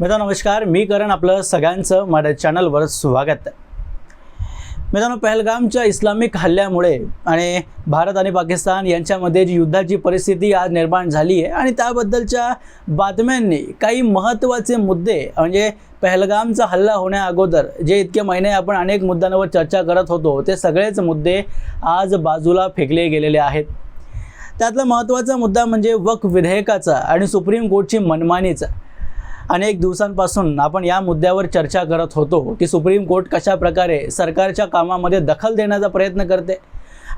मित्रांनो नमस्कार. मी करण आपलं सगळ्यांचं माझ्या चॅनलवर स्वागत. आहे मित्रांनो पहलगामच्या इस्लामिक हल्ल्यामुळे आणि भारत आणि पाकिस्तान यांच्यामध्ये जी युद्धाची परिस्थिती आज निर्माण झाली आहे आणि त्याबद्दलच्या बातम्यांनी काही महत्त्वाचे मुद्दे म्हणजे पहलगामचा हल्ला होण्या अगोदर जे इतके महिने आपण अनेक मुद्द्यांवर चर्चा करत होतो ते सगळेच मुद्दे आज बाजूला फेकले गेलेले आहेत. त्यातला महत्त्वाचा मुद्दा म्हणजे वक विधेयकाचा आणि सुप्रीम कोर्टची मनमानीचा. अनेक दिवसांपासून आपण या मुद्द्यावर चर्चा करत होतो की सुप्रीम कोर्ट कशा प्रकारे सरकारच्या कामामध्ये दखल देण्याचा प्रयत्न करते.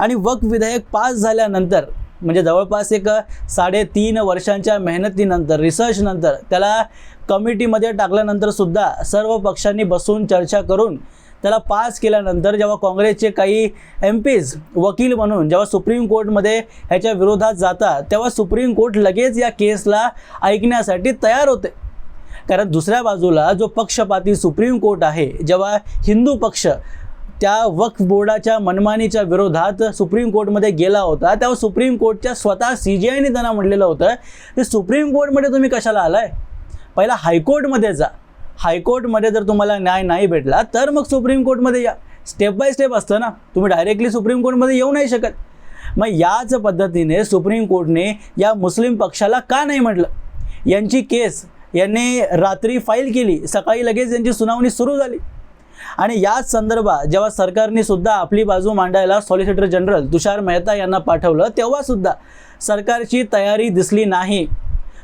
आणि वक विधेयक पास झाल्यानंतर म्हणजे जवळपास एक साडेतीन वर्षांच्या मेहनतीनंतर रिसर्चनंतर त्याला कमिटीमध्ये टाकल्यानंतर सुद्धा सर्व पक्षांनी बसून चर्चा करून त्याला पास केल्यानंतर जेव्हा काँग्रेसचे काही एम पीज वकील म्हणून जेव्हा सुप्रीम कोर्टमध्ये ह्याच्या विरोधात जातात तेव्हा सुप्रीम कोर्ट लगेच या केसला ऐकण्यासाठी तयार होते. कारण दुसऱ्या बाजूला जो पक्षपाती सुप्रीम कोर्ट आहे जेव्हा हिंदू पक्ष त्या वक्फ बोर्डाच्या मनमानीच्या विरोधात सुप्रीम कोर्टमध्ये गेला होता तेव्हा सुप्रीम कोर्टच्या स्वतः सी जी आयने त्यांना म्हटलेलं होतं की सुप्रीम कोर्टमध्ये तुम्ही कशाला आलाय? पहिला हायकोर्टमध्ये जा. हायकोर्टमध्ये जर तुम्हाला न्याय नाही भेटला तर मग सुप्रीम कोर्टमध्ये या. स्टेप बाय स्टेप असतं ना. तुम्ही डायरेक्टली सुप्रीम कोर्टमध्ये येऊ नाही शकत. मग याच पद्धतीने सुप्रीम कोर्टने या मुस्लिम पक्षाला का नाही म्हटलं? यांची केस यांनी रात्री फाईल केली. सकाळी लगेच यांची सुनावणी सुरू झाली. आणि याच संदर्भात जेव्हा सरकारने सुद्धा आपली बाजू मांडायला सॉलिसिटर जनरल तुषार मेहता यांना पाठवलं तेव्हा सुद्धा सरकारची तयारी दिसली नाही.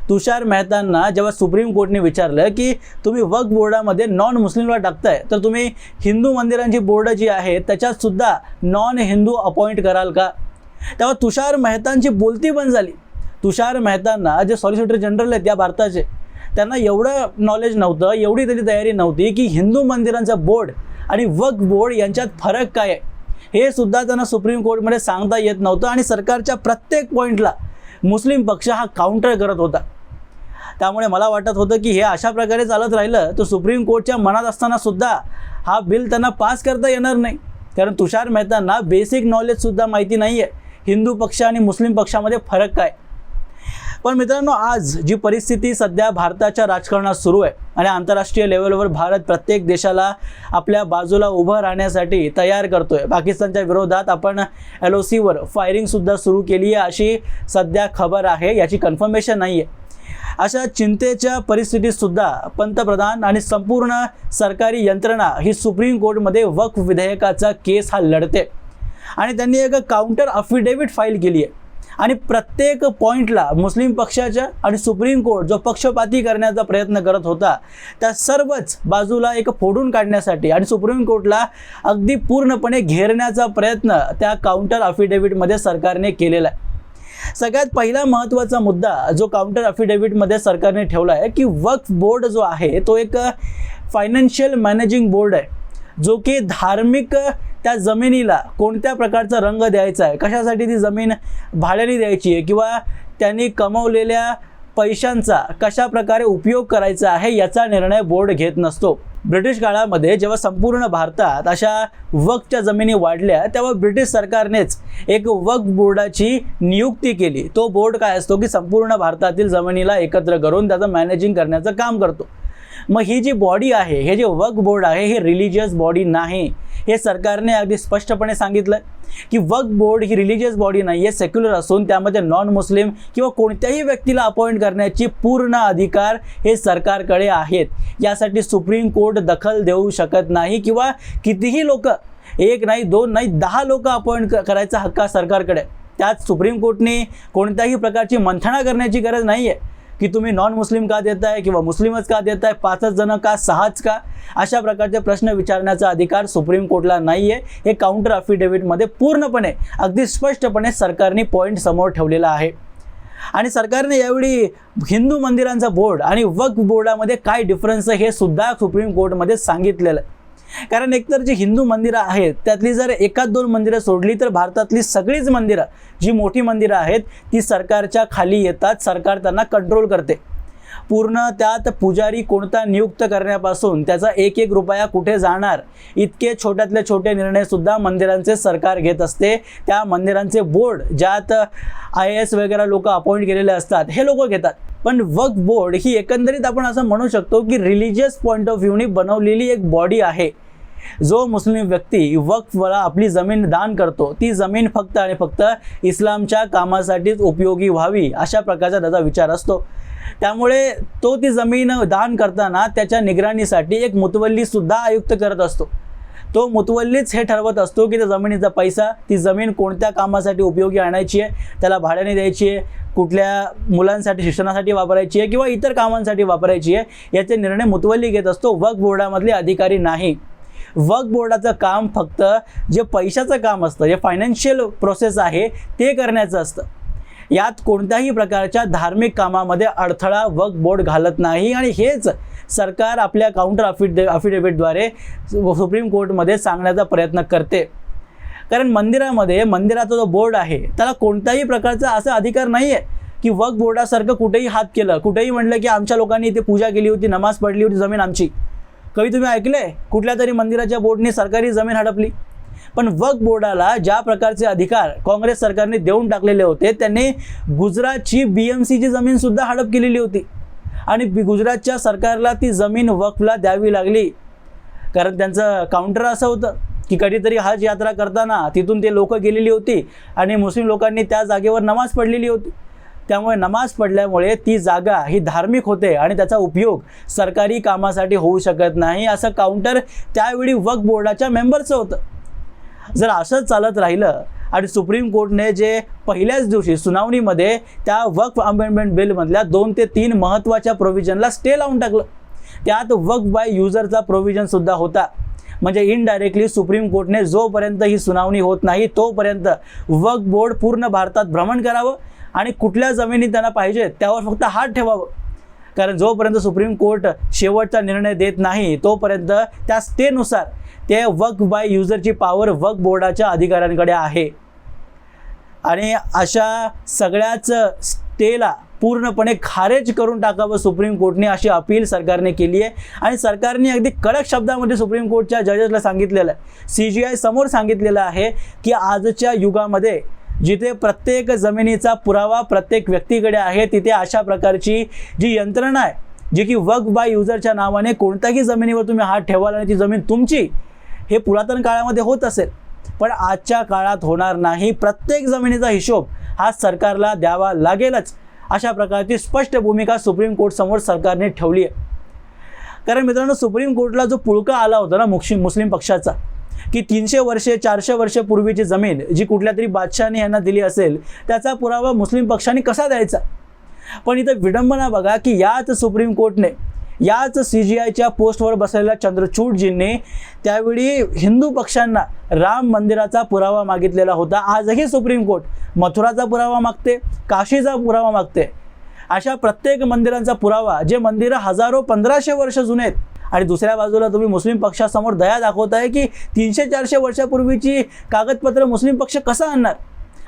तुषार मेहतांना जेव्हा सुप्रीम कोर्टने विचारलं की तुम्ही वक्फ बोर्डामध्ये नॉन मुस्लिमला टाकताय तर तुम्ही हिंदू मंदिरांची बोर्ड जी आहे त्याच्यातसुद्धा नॉन हिंदू अपॉइंट कराल का? तेव्हा तुषार मेहतांची बोलती बंद झाली. तुषार मेहतांना जे सॉलिसिटर जनरल आहेत या भारताचे त्यांना एवढं नॉलेज नव्हतं एवढी त्याची तयारी नव्हती की हिंदू मंदिरांचा बोर्ड आणि वक्फ बोर्ड यांच्यात फरक काय आहे? हे सुद्धा त्यांना सुप्रीम कोर्टमध्ये सांगता येत नव्हतं आणि सरकारच्या प्रत्येक पॉईंटला मुस्लिम पक्ष हा काउंटर करत होता. त्यामुळे मला वाटत होतं की हे अशा प्रकारे चालत राहिलं तर सुप्रीम कोर्टच्या मनात असताना सुद्धा हा बिल त्यांना पास करता येणार नाही. कारण तुषार मेहतांना बेसिक नॉलेजसुद्धा माहिती नाही आहे हिंदू पक्ष आणि मुस्लिम पक्षामध्ये फरक काय? पण मित्रांनो आज जी परिस्थिती सध्या भारताच्या राजकारणात सुरू आहे आणि आंतरराष्ट्रीय लेवलवर भारत प्रत्येक देशाला आपल्या बाजूला उभं राहण्यासाठी तयार करतोय. पाकिस्तानच्या विरोधात आपण एल ओ सीवर फायरिंगसुद्धा सुरू केली आहे अशी सध्या खबर आहे याची कन्फर्मेशन नाही आहे अशा चिंतेच्या परिस्थितीतसुद्धा पंतप्रधान आणि संपूर्ण सरकारी यंत्रणा ही सुप्रीम कोर्टमध्ये वक्फ विधेयकाचा केस हा लढते. आणि त्यांनी एक काउंटर अफिडेविट फाईल केली आहे. आणि प्रत्येक पॉईंटला मुस्लिम पक्षाच्या आणि सुप्रीम कोर्ट जो पक्षपाती करण्याचा प्रयत्न करत होता त्या सर्वच बाजूला एक फोडून काढण्यासाठी आणि सुप्रीम कोर्टला अगदी पूर्णपणे घेरण्याचा प्रयत्न त्या काउंटर अफिडेविटमध्ये सरकारने केलेला आहे. सगळ्यात पहिला महत्त्वाचा मुद्दा जो काउंटर अफिडेविटमध्ये सरकारने ठेवला आहे की वक्फ बोर्ड जो आहे तो एक फायनान्शियल मॅनेजिंग बोर्ड आहे जो की धार्मिक त्या जमिनीला कोणत्या प्रकारचा रंग द्यायचा आहे? कशासाठी ती जमीन भाड्याने द्यायची आहे? किंवा त्यांनी कमवलेल्या पैशांचा कशा प्रकारे उपयोग करायचा आहे याचा निर्णय बोर्ड घेत नसतो. ब्रिटिश काळामध्ये जेव्हा संपूर्ण भारतात अशा वकच्या जमिनी वाढल्या तेव्हा ब्रिटिश सरकारनेच एक वक्फ बोर्डाची नियुक्ती केली. तो बोर्ड काय असतो की संपूर्ण भारतातील जमिनीला एकत्र करून त्याचं मॅनेजिंग करण्याचं काम करतो. मग ही जी बॉडी आहे हे जे वक्फ बोर्ड आहे हे रिलिजियस बॉडी नाही. हे सरकारने अगदी स्पष्टपणे सांगितलं की वक्फ बोर्ड ही रिलिजियस बॉडी नाही आहे सेक्युलर असून त्यामध्ये नॉन मुस्लिम किंवा कोणत्याही व्यक्तीला अपॉइंट करण्याची पूर्ण अधिकार हे सरकारकडे आहेत. यासाठी सुप्रीम कोर्ट दखल देऊ शकत नाही किंवा कितीही लोक एक नाही दोन नाही दहा लोक अपॉइंट करायचा हक्क सरकारकडे. त्यात सुप्रीम कोर्टने कोणत्याही प्रकारची मंथना करण्याची गरज नाही आहे की तुम्ही नॉन मुस्लिम का देताय किंवा मुस्लिमच का देताय पाचच जण का सहाच का? अशा प्रकारचे प्रश्न विचारण्याचा अधिकार सुप्रीम कोर्टला नाही आहे हे काउंटर अफिडेविटमध्ये पूर्णपणे अगदी स्पष्टपणे सरकारने पॉईंट समोर ठेवलेला आहे. आणि सरकारने यावेळी हिंदू मंदिरांचा बोर्ड आणि वक्फ बोर्डामध्ये काय डिफरन्स आहे हे सुद्धा सुप्रीम कोर्टमध्ये सांगितलेलं आहे. कारण एकतर जी हिंदू मंदिरं आहेत त्यातली जर एकाच दोन मंदिरं सोडली तर भारतातली सगळीच मंदिरं जी मोठी मंदिरं आहेत ती सरकारच्या खाली येतात सरकार त्यांना कंट्रोल करते. पूर्ण त्यात पुजारी कोणता नियुक्त करण्यापासून त्याचा एक एक रुपया कुठे जाणार इतके छोट्यातले छोटे निर्णय सुद्धा मंदिरांचे सरकार घेत असते. त्या मंदिरांचे बोर्ड ज्यात आय ए एस वगैरे लोक अपॉइंट केलेले असतात हे लोक घेतात. पण वक्फ बोर्ड ही एकंदरीत आपण असं म्हणू शकतो की रिलिजियस पॉईंट ऑफ व्ह्यूनी बनवलेली एक बॉडी आहे. जो मुस्लिम व्यक्ती वक्फला आपली जमीन दान करतो ती जमीन फक्त आणि फक्त इस्लामच्या कामासाठीच उपयोगी व्हावी अशा प्रकारचा त्याचा विचार असतो. त्यामुळे तो ती जमीन दान करताना त्याच्या निगराणीसाठी एक मुतवल्लीसुद्धा आयुक्त करत असतो. तो मुतवल्लीच हे ठरवत असतो की त्या जमिनीचा पैसा ती जमीन कोणत्या कामासाठी उपयोगी आणायची आहे त्याला भाड्याने द्यायची आहे कुठल्या मुलांसाठी शिक्षणासाठी वापरायची आहे किंवा इतर कामांसाठी वापरायची आहे याचे निर्णय मुतवल्ली घेत असतो. वक बोर्डामधले अधिकारी नाही. वर्क बोर्डाचं काम फक्त जे पैशाचं काम असतं जे फायनान्शियल प्रोसेस आहे ते करण्याचं असतं. यात कोणत्याही प्रकारच्या धार्मिक कामामध्ये अडथळा वक बोर्ड घालत नाही आणि हेच सरकार आपल्या काउंटर अफिडे अफिडेव्हिटद्वारे सुप्रीम कोर्टमध्ये सांगण्याचा प्रयत्न करते. कारण मंदिरामध्ये मंदिराचा जो बोर्ड आहे त्याला कोणत्याही प्रकारचा असा अधिकार नाही आहे की वक बोर्डासारखं कुठेही हात केलं. कुठेही म्हटलं की आमच्या लोकांनी इथे पूजा केली होती नमाज पडली होती जमीन आमची. कवी तुम्ही ऐकलंय कुठल्या तरी मंदिराच्या बोर्डने सरकारी जमीन हडपली. पण वक्फ बोर्डाला ज्या प्रकारचे अधिकार काँग्रेस सरकारने देऊन टाकलेले होते त्यांनी गुजरातची बी एम सीची जमीन सुद्धा हडप केलेली होती. आणि गुजरातच्या सरकारला ती जमीन वक्फला द्यावी लागली. कारण त्यांचं काउंटर असं होतं की कधीतरी हज यात्रा करताना तिथून ते लोक गेलेली होती आणि मुस्लिम लोकांनी त्या जागेवर नमाज पडलेली होती. त्यामुळे नमाज पडल्यामुळे ती जागा ही धार्मिक होते आणि त्याचा उपयोग सरकारी कामासाठी होऊ शकत नाही असं काउंटर त्यावेळी वक्फ बोर्डाच्या मेंबरचं होतं. जर असंच चालत राहिलं आणि सुप्रीम कोर्टने जे पहिल्याच दिवशी सुनावणीमध्ये त्या वक्फ अमेंडमेंट बिलमधल्या दोन ते तीन महत्त्वाच्या प्रोव्हिजनला स्टे लावून टाकलं. त्यात वक्फ बाय युजरचा प्रोव्हिजनसुद्धा होता. म्हणजे इनडायरेक्टली सुप्रीम कोर्टने जोपर्यंत ही सुनावणी होत नाही तोपर्यंत वक्फ बोर्ड पूर्ण भारतात भ्रमण करावं आणि कुठल्या जमिनी त्यांना पाहिजेत त्यावर फक्त हात ठेवावं. कारण जोपर्यंत सुप्रीम कोर्ट शेवटचा निर्णय देत नाही तोपर्यंत त्या स्टेनुसार ते वक बाय युजरची पॉवर वक बोर्डाच्या अधिकाऱ्यांकडे आहे. आणि अशा सगळ्याच स्टेला पूर्णपणे खारेज करून टाकावं सुप्रीम कोर्टने अशी अपील सरकारने केली आहे. आणि सरकारने अगदी कडक शब्दामध्ये सुप्रीम कोर्टच्या जजेसला सांगितलेलं आहे. सी जी आय समोर सांगितलेलं आहे की आजच्या युगामध्ये जिथे प्रत्येक जमिनीचा पुरावा प्रत्येक व्यक्तीकडे आहे तिथे अशा प्रकारची जी यंत्रणा आहे जी की वक बाय युजरच्या नावाने कोणत्याही जमिनीवर तुम्ही हात ठेवाल आणि ती जमीन तुमची हे पुरातन काळामध्ये होत असेल. पण आजच्या काळात होणार नाही. प्रत्येक जमिनीचा हिशोब हा सरकारला द्यावा लागेलच. अशा प्रकारची स्पष्ट भूमिका सुप्रीम कोर्टसमोर सरकारने ठेवली आहे कारण मित्रांनो सुप्रीम कोर्टला जो पुळका आला होता ना मुस्लिम मुस्लिम पक्षाचा की तीनशे वर्षे चारशे वर्षे पूर्वीची जमीन जी कुठल्या तरी बादशहाने यांना दिली असेल त्याचा पुरावा मुस्लिम पक्षाने कसा द्यायचा? पण इथं विडंबना बघा की याच सुप्रीम कोर्टने याच सी जी आयच्या पोस्टवर बसलेल्या चंद्रचूडजींनी त्यावेळी हिंदू पक्षांना राम मंदिराचा पुरावा मागितलेला होता. आजही सुप्रीम कोर्ट मथुराचा पुरावा मागते काशीचा पुरावा मागते. अशा प्रत्येक मंदिरांचा पुरावा जे मंदिरं हजारो पंधराशे वर्ष जुने आहेत आणि दुसऱ्या बाजूला तुम्ही मुस्लिम पक्षासमोर दया दाखवताय की तीनशे चारशे वर्षापूर्वीची कागदपत्र मुस्लिम पक्ष कसा आणणार?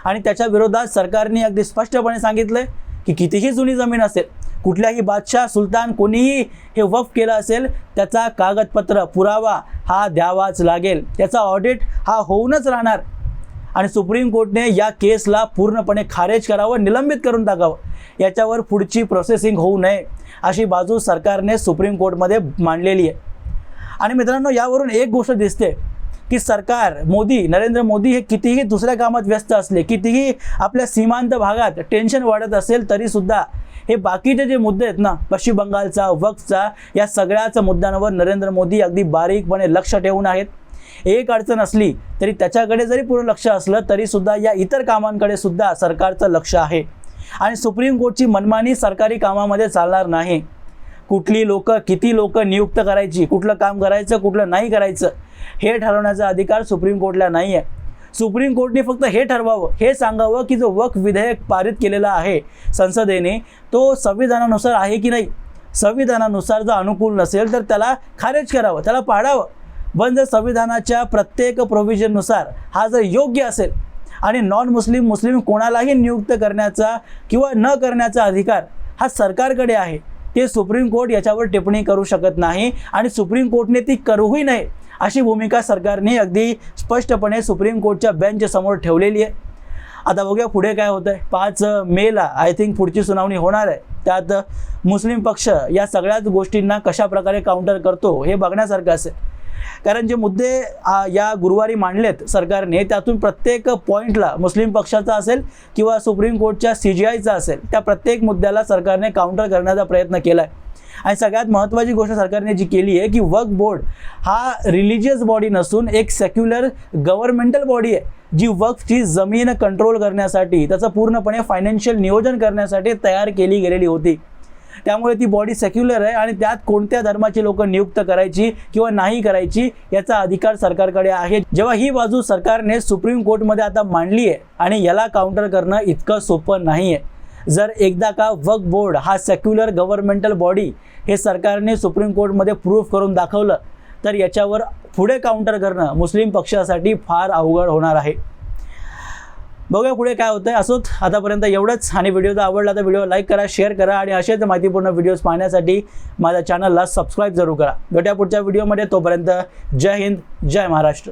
आणि त्याच्या विरोधात सरकारने अगदी स्पष्टपणे सांगितलंय की कितीही जुनी जमीन असेल कुठल्याही बादशाह सुलतान कोणीही हे वफ केलं असेल त्याचा कागदपत्र पुरावा हा द्यावाच लागेल. त्याचा ऑडिट हा होऊनच राहणार. आणि सुप्रीम कोर्टने या केसला पूर्णपणे खारेज करावं निलंबित करून टाकावं. याच्यावर पुढची प्रोसेसिंग होऊ नये अशी बाजू सरकारने सुप्रीम कोर्टमध्ये मांडलेली आहे. आणि मित्रांनो यावरून एक गोष्ट दिसते की सरकार मोदी नरेंद्र मोदी हे कितीही दुसऱ्या कामात व्यस्त असले कितीही आपल्या सीमांत भागात टेन्शन वाढत असेल तरीसुद्धा हे बाकीचे जे मुद्दे आहेत ना पश्चिम बंगालचा वक्फचा या सगळ्याच मुद्द्यांवर नरेंद्र मोदी अगदी बारीकपणे लक्ष ठेवून आहेत. एक अडचण असली तरी त्याच्याकडे जरी पूर्ण लक्ष असलं तरीसुद्धा या इतर कामांकडे सुद्धा सरकारचं लक्ष आहे. आणि सुप्रीम कोर्टची मनमानी सरकारी कामामध्ये चालणार नाही. कुठली लोक किती लोक नियुक्त करायची कुठलं काम करायचं कुठलं नाही करायचं हे ठरवण्याचा अधिकार सुप्रीम कोर्टला नाही आहे सुप्रीम कोर्टने फक्त हे ठरवावं हे सांगावं की जो वक्फ विधेयक पारित केलेला आहे संसदेने तो संविधानानुसार आहे की नाही? संविधानानुसार जर अनुकूल नसेल तर त्याला खारेज करावं त्याला पाडावं. पण जर संविधानाच्या प्रत्येक प्रोव्हिजननुसार हा जर योग्य असेल आणि नॉन मुस्लिम मुस्लिम कोणालाही नियुक्त करण्याचा किंवा न करण्याचा अधिकार हा सरकारकडे आहे ते सुप्रीम कोर्ट याच्यावर टिप्पणी करू शकत नाही आणि सुप्रीम कोर्टने ती करूही नये अशी भूमिका सरकारने अगदी स्पष्टपणे सुप्रीम कोर्टच्या बेंचसमोर ठेवलेली आहे. आता बघूया पुढे काय होतं आहे पाच मेला आय थिंक पुढची सुनावणी होणार आहे. त्यात मुस्लिम पक्ष या सगळ्याच गोष्टींना कशा प्रकारे काउंटर करतो हे बघण्यासारखं असेल. कारण जे मुद्दे या गुरुवारी मांडलेत सरकारने त्यातून प्रत्येक पॉईंटला मुस्लिम पक्षाचा असेल किंवा सुप्रीम कोर्टच्या सी जी आयचा असेल त्या प्रत्येक मुद्द्याला सरकारने काउंटर करण्याचा प्रयत्न केला आहे आणि सगळ्यात महत्त्वाची गोष्ट सरकारने जी केली आहे की वक्फ बोर्ड हा रिलिजियस बॉडी नसून एक सेक्युलर गव्हर्नमेंटल बॉडी आहे जी वक्फची जमीन कंट्रोल करण्यासाठी त्याचं पूर्णपणे फायनान्शियल नियोजन करण्यासाठी तयार केली गेलेली होती. त्यामुळे ती बॉडी सेक्युलर आहे आणि त्यात कोणत्या धर्माची लोक नियुक्त करायची किंवा नाही करायची याचा अधिकार सरकारकडे आहे. जेव्हा ही बाजू सरकारने सुप्रीम कोर्टमध्ये आता मांडली आहे आणि याला काउंटर करणं इतकं सोपं नाही आहे जर एकदा का वक बोर्ड हा सेक्युलर गव्हर्नमेंटल बॉडी हे सरकारने सुप्रीम कोर्टमध्ये प्रूफ करून दाखवलं तर याच्यावर पुढे काउंटर करणं मुस्लिम पक्षासाठी फार अवघड होणार आहे. बघूया पुढे काय होतंय. असोच आतापर्यंत एवढंच. आणि व्हिडिओ जर आवडला तर व्हिडिओ लाईक करा शेअर करा आणि असेच माहितीपूर्ण व्हिडिओज पाहण्यासाठी माझ्या चॅनलला सबस्क्राईब जरूर करा. भेटूया पुढच्या व्हिडिओमध्ये तोपर्यंत जय हिंद जय महाराष्ट्र.